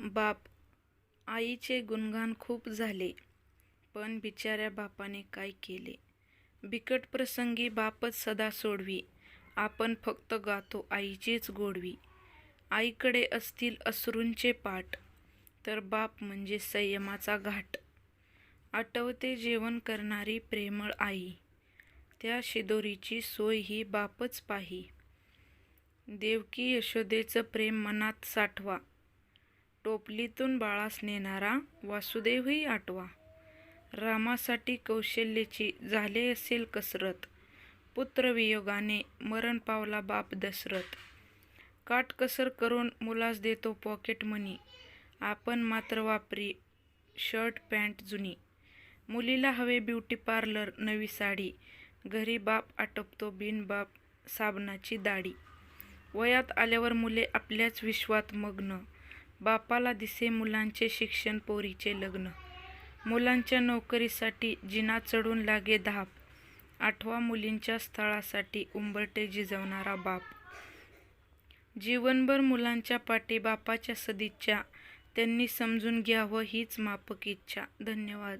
बाप आईचे गुणगान खूप झाले पण बिचाऱ्या बापाने काय केले? बिकट प्रसंगी बापच सदा सोडवी आपण फक्त गातो आईचीच गोडवी. आईकडे असतील असरूंचे पाठ तर बाप म्हणजे संयमाचा घाट. आठवते जेवण करणारी प्रेमळ आई त्या शिदोरीची सोय ही बापच पाही. देवकी यशोदेचं प्रेम मनात साठवा. टोपलीतून बाळास नेणारा वासुदेवही आठवा. रामासाठी कौशल्याची झाले असेल कसरत. पुत्रवियोगाने मरण पावला बाप दशरथ. काटकसर करून मुलास देतो पॉकेट मनी आपण मात्र वापरी शर्ट पॅन्ट जुनी. मुलीला हवे ब्युटी पार्लर नवी साडी. घरी बाप आटपतो बिनबाप साबणाची दाढी. वयात आल्यावर मुले आपल्याच विश्वात मग्न. बापाला दिसे मुलांचे शिक्षण पोरीचे लग्न. मुलांच्या नोकरीसाठी जिना चढून लागे धाप. आठवा मुलींच्या स्थळासाठी उंबरटे जिजवणारा बाप. जीवनभर मुलांच्या पाठी बापाच्या सदिच्छा. त्यांनी समजून घ्यावं हीच मापक इच्छा. धन्यवाद.